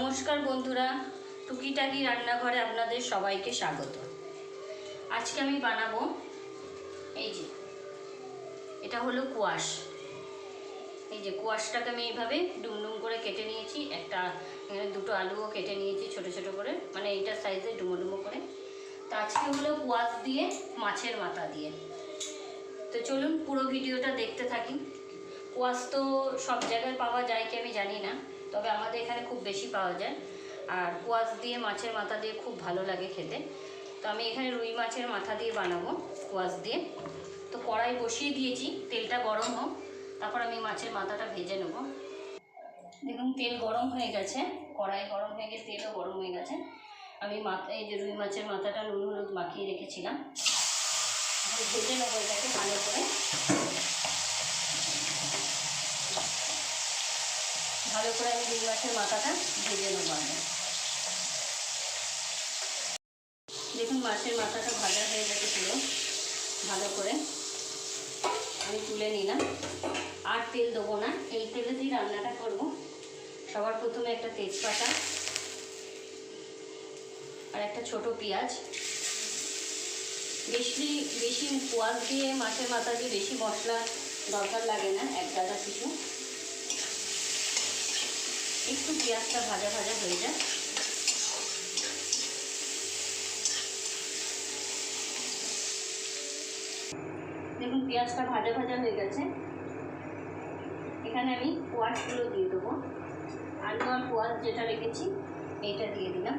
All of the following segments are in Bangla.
নমস্কার বন্ধুরা, টুকিটাকি রান্নাঘরে আপনাদের সবাইকে স্বাগত। আজকে আমি বানাবো, এই যে, এটা হলো কোয়াশ। এই যে, কুয়াশটাকে আমি এইভাবে ডুমডুম করে কেটে নিয়েছি। একটা দুটো আলুও কেটে নিয়েছি ছোট ছোট করে মানে এইটার সাইজে ডুমো ডুমো করে। তো আজকে হলো কোয়াশ দিয়ে মাছের মাথা দিয়ে। তো চলুন পুরো ভিডিওটা দেখতে থাকি। কোয়াশ তো সব জায়গায় পাওয়া যায় কি আমি জানি না। তবে আমাদের এখানে খুব বেশি পাওয়া যায়। আর কোয়াশ দিয়ে, মাছের মাথা দিয়ে খুব ভালো লাগে খেতে। তো আমি এখানে রুই মাছের মাথা দিয়ে বানাবো কোয়াশ দিয়ে। তো কড়াই বসিয়ে দিয়েছি, তেলটা গরম হোক, তারপর আমি মাছের মাথাটা ভেজে নেব। দেখুন, তেল গরম হয়ে গেছে, কড়াই গরম হয়ে গেছে, তেলও গরম হয়ে গেছে। আমি মাথা, এই যে রুই মাছের মাথাটা নুন হলুদ মাখিয়ে রেখেছিলাম। ভেজে নেব এটাকে ভালো করে। ভালো করে আমি রুই মাছের মাথাটা ভেজে নেব দেখুন, মাছের মাথাটা ভাজা হয়ে গেছে পুরো। ভালো করে আমি তুলে নিলাম। আর তেল দেবো না। এই তেলে দিয়ে রান্নাটা করব। সবার প্রথমে একটা তেজপাতা আর একটা ছোট পেঁয়াজ। বেশি বেশি কোয়াশ দিয়ে মাছের মাথা দিয়ে বেশি মশলা দরকার লাগে না, এক গাদা কিছু। একটু পেঁয়াজটা ভাজা ভাজা হয়ে যায় দেখুন, পেঁয়াজটা ভাজা ভাজা হয়ে গেছে। এখানে আমি কোয়াশগুলো দিয়ে দেবো। আলু আর কোয়াশ যেটা রেখেছি, এইটা দিয়ে দিলাম।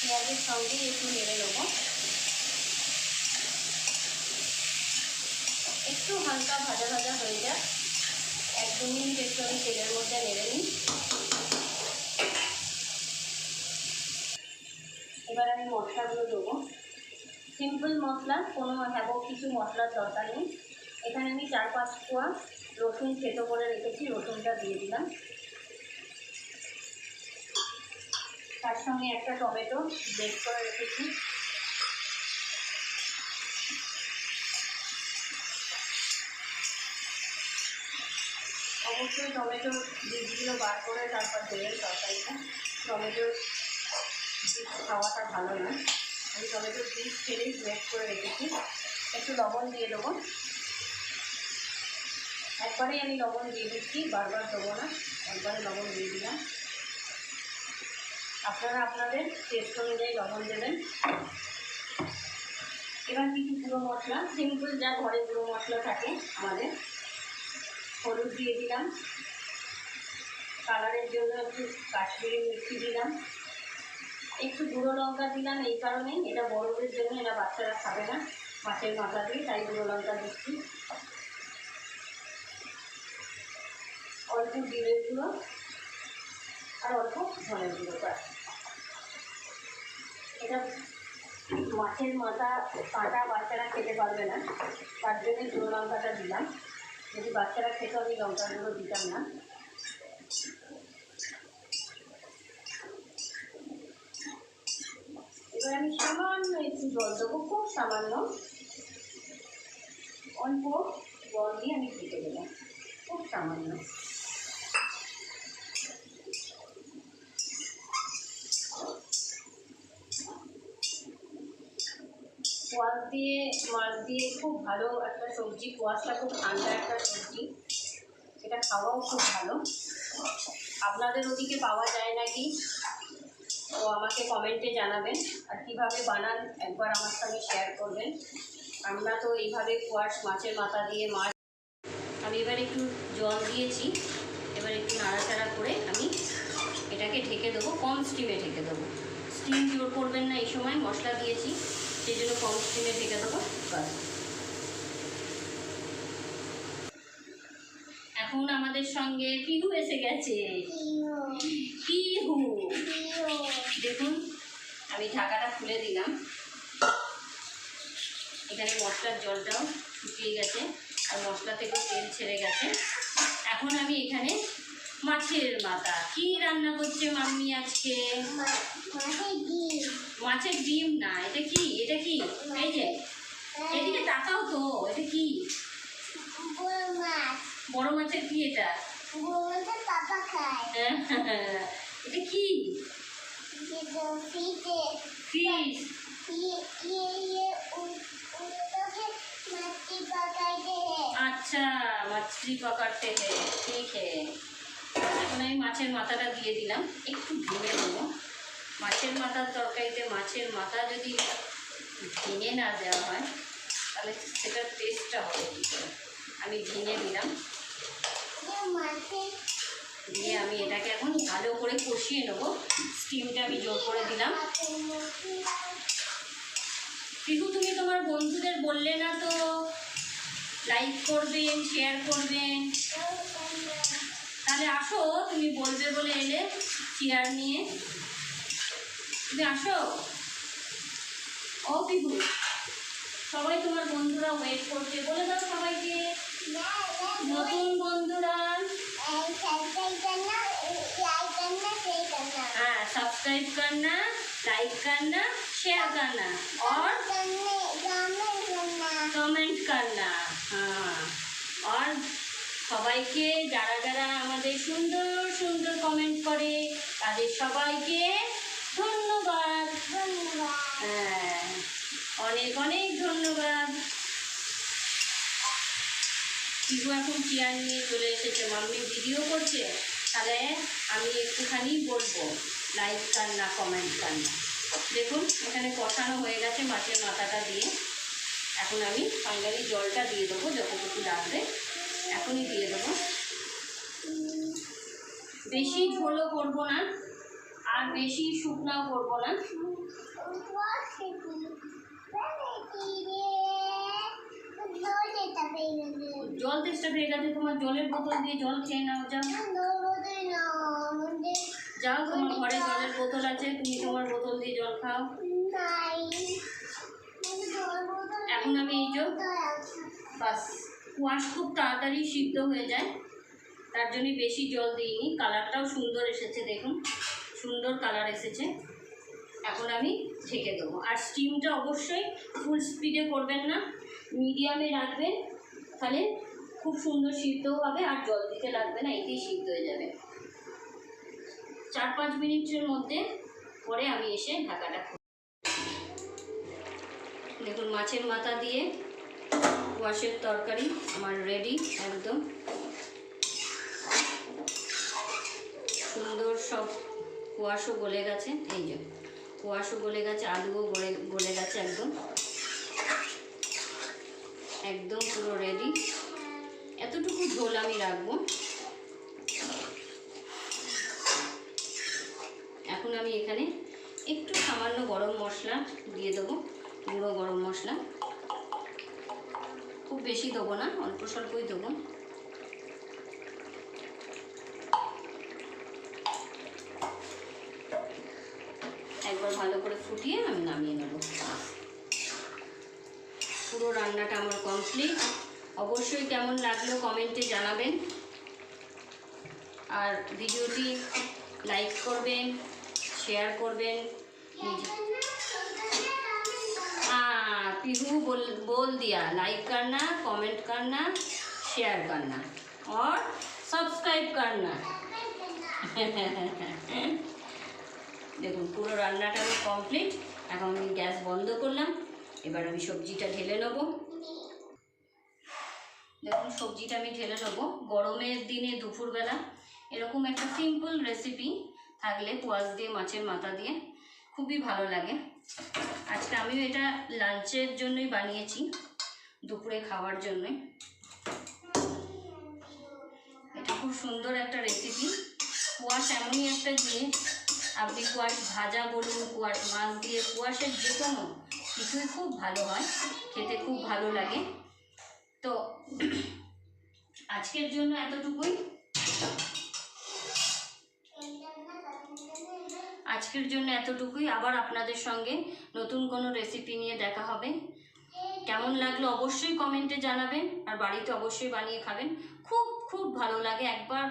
পেঁয়াজের সঙ্গেই একটু নেড়ে নেব। একটু হালকা ভাজা ভাজা হয়ে যায় এক দু মিনিট একটু আমি তেলের মধ্যে নেড়ে নিই। এবার আমি মশলাগুলো দেবো। সিম্পল মশলা, কোনো হ্যাবো কিছু মশলার দরকার নেই। এখানে আমি চার পাঁচ কোয়া রসুন থেতো করে রেখেছি, রসুনটা দিয়ে দিলাম। তার সঙ্গে একটা টমেটো বেক করে রেখেছি। অবশ্যই টমেটো বীজগুলো বার করে তারপর দেবেন তরকারিটা। টমেটোর বীজ খাওয়াটা ভালো না। আমি টমেটোর বীজ ফেলেই গ্রেট করে রেখেছি। একটু লবণ দিয়ে দেবো। একবারেই আমি লবণ দিয়ে দিচ্ছি, বারবার দেবো না। একবারে লবণ দিয়ে দিলাম। আপনারা আপনাদের টেস্ট অনুযায়ী লবণ দেবেন। এবার কিছু গুঁড়ো মশলা? সিম্পল যা ঘরে গুঁড়ো মশলা থাকে আমাদের। হলুদ দিয়ে দিলাম। কালারের জন্য একটু কাশ্মীরি মিষ্টি দিলাম। একটু গুঁড়ো লঙ্কা দিলাম এই কারণেই। এটা বড়দের জন্য, এটা বাচ্চারা খাবে না। মাছের মাথা দিয়ে, তাই গুঁড়ো লঙ্কা দিচ্ছি। অল্প জিরের গুঁড়ো আর অল্প ধনের গুঁড়ো এটা মাছের মাথা কাঁটা বাচ্চারা খেতে পারবে না। তার জন্য গুঁড়ো লঙ্কাটা দিলাম। যদি বাচ্চারা খেতে, আমি লঙ্কাগুলো দিতাম না। এবার আমি সামান্য একটু জল দেবো, খুব সামান্য। অল্প জল দিয়ে আমি কেটে দেবো। খুব সামান্য কোয়াশ দিয়ে, মাছ দিয়ে খুব ভালো একটা সবজি কোয়াশটা খুব ঠান্ডা একটা সবজি। এটা খাওয়াও খুব ভালো। আপনাদের ওদিকে পাওয়া যায় নাকি? তো আমাকে কমেন্টে জানাবেন আর কীভাবে বানান, একবার আমার সঙ্গে শেয়ার করবেন। আমরা তো এইভাবে কোয়াশ মাছের মাথা দিয়ে মাছ আমি এবার একটু জল দিয়েছি। এবার একটু নাড়াচাড়া করে আমি এটাকে ঢেকে দেবো, কম স্টিমে ঢেকে দেবো। স্টিম জোর করবেন না এই সময়, মশলা দিয়েছি। সেই জন্য কম স্টিমে ঢেকে দেবো। এখন আমাদের সঙ্গে পিহু এসে গেছে। পিহু দেখুন, আমি ঢাকাটা খুলে দিলাম। এখানে মশলার জলটাও শুকিয়ে গেছে আর মশলা থেকেও তেল ছেড়ে গেছে। এখন আমি এখানে মাছের মাথা কি রান্না করছে মাম্মি আজকে মাছের ডিম না এটা কি এটা কি এই যে এদিকে তাকাও তো এটা কি বড় মাছ বড় মাছের কি এটা বড় মাছের পাপা খায় এটা কি কিন্তু ফিটে ফিশ ये ये ये उ- उल्टो के मच्छी पकड़ते हैं আচ্ছা মাছলি পকারতে হে ঠিক হে এখন আমি মাছের মাথাটা দিয়ে দিলাম। একটু ভেঙে দেবো মাছের মাথার তরকারিতে মাছের মাথা যদি ভেঙে না দেওয়া হয়, তাহলে সেটার টেস্টটা হবে আমি ভেঙে দিলাম। দিয়ে আমি এটাকে এখন ভালো করে কষিয়ে নেব। স্টিমটা আমি জোর করে দিলাম। শিশু তুমি তোমার বন্ধুদের বললে না তো? লাইক করবেন শেয়ার করবেন। তাহলে আসো তুমি বলবে বলে এলে চেয়ার নিয়ে তুমি আসো ও পিহু সবাই তোমার বন্ধুরা ওয়েট করছে বলে দাও সবাইকে নতুন বন্ধুরা हाँ सब्सक्राइब करना लाइक करना शेयर करना और কমেন্ট করনা হ্যাঁ আর সবাইকে যারা যারা আমাদের সুন্দর সুন্দর কমেন্ট করে, তাদের সবাইকে ধন্যবাদ। হ্যাঁ অনেক অনেক ধন্যবাদ। পিহু এখন চেয়ার নিয়ে চলে এসেছে। মাম্মি ভিডিও করছে। তাহলে আমি একটুখানি বলব লাইক কান্না কমেন্ট কান্না দেখুন, এখানে কষানো হয়ে গেছে মাছের মাথাটা দিয়ে। এখন আমি ফাইনালি জলটা দিয়ে দেবো, যতটুকু লাগবে। এখনই দিয়ে দেবো। বেশি ঝোলও করব না আর বেশি শুকনাও করব না। জল তেষ্টা পেয়ে গেছে তোমার জলের বোতল দিয়ে জল খেয়ে নাও যাও। যাও তোমার ঘরে জলের বোতল আছে তুমি তোমার বোতল দিয়ে জল খাও। এখন আমি এই যে বাস। কুয়াশ খুব তাড়াতাড়ি সিদ্ধ হয়ে যায়। তার জন্য বেশি জল দিইনি। কালারটাও সুন্দর এসেছে, দেখুন। সুন্দর কালার এসেছে। এখন আমি ঢেকে দেবো। আর স্টিমটা অবশ্যই ফুল স্পিডে করবেন না। মিডিয়ামে রাখবেন। তাহলে খুব সুন্দর সিদ্ধও হবে আর জল দিতে লাগবে না, এতেই সিদ্ধ হয়ে যাবে। চার পাঁচ মিনিটের মধ্যে পরে আমি এসে ঢাকাটা। দেখুন মাছের মাথা দিয়ে কুয়াশের তরকারি আমার রেডি একদম। সুন্দর সব কুয়াশও গলে গেছে, এই যে, কুয়াশও গলে গেছে, আলুও গলে গলে গেছে একদম। একদম পুরো রেডি এতটুকু ঝোল আমি রাখব। এখন আমি এখানে একটু সামান্য গরম মশলা দিয়ে দেবো, গুঁড়ো গরম মশলা। খুব বেশি দেবো না, অল্প স্বল্পই দেবো। একবার ভালো করে ফুটিয়ে আমি নামিয়ে নেব। পুরো রান্নাটা আমার কমপ্লিট অবশ্যই কেমন লাগল কমেন্টে জানাবেন। আর ভিডিওটি লাইক করবেন শেয়ার করবেন। पीहू बोल बोल दिया लाइक करना कमेंट करना शेयर करना और सब्सक्राइब करना দেখুন পুরো রান্নাটা আমি কমপ্লিট এখন আমি গ্যাস বন্ধ করলাম এবার আমি সবজিটা ঢেলে নেবো দেখুন সবজিটা আমি ঢেলে নেবো গরমের দিনে দুপুরবেলা এরকম একটা সিম্পল রেসিপি থাকলে কোয়াশ দিয়ে মাছের মাথা দিয়ে খুবই ভালো লাগে। আজকে আমিও এটা লাঞ্চের জন্যই বানিয়েছি, দুপুরে খাওয়ার জন্যই। এটা খুব সুন্দর একটা রেসিপি কুয়াশ এমনই একটা জিনিস, আপনি কুয়াশ ভাজা বলুন, কুয়াশ মাছ দিয়ে, কুয়াশের যে কোনো কিছুই খুব ভালো হয়, খেতে খুব ভালো লাগে। তো, আজকের জন্য এতটুকুই। আজকের জন্য এতটুকুই। আবার আপনাদের সঙ্গে নতুন কোনো রেসিপি নিয়ে দেখা হবে। কেমন লাগল অবশ্যই কমেন্টে জানাবেন আর বাড়িতে অবশ্যই বানিয়ে খাবেন। খুব খুব ভালো লাগে একবার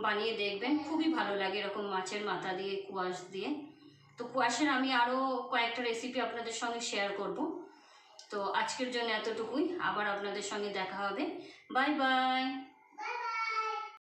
বানিয়ে দেখবেন। খুবই ভালো লাগে এরকম মাছের মাথা দিয়ে, কুয়াশ দিয়ে। তো কুয়াশের আমি আরও কয়েকটা রেসিপি আপনাদের সঙ্গে শেয়ার করব। তো আজকের জন্য এতটুকুই। আবার আপনাদের সঙ্গে দেখা হবে। Bye bye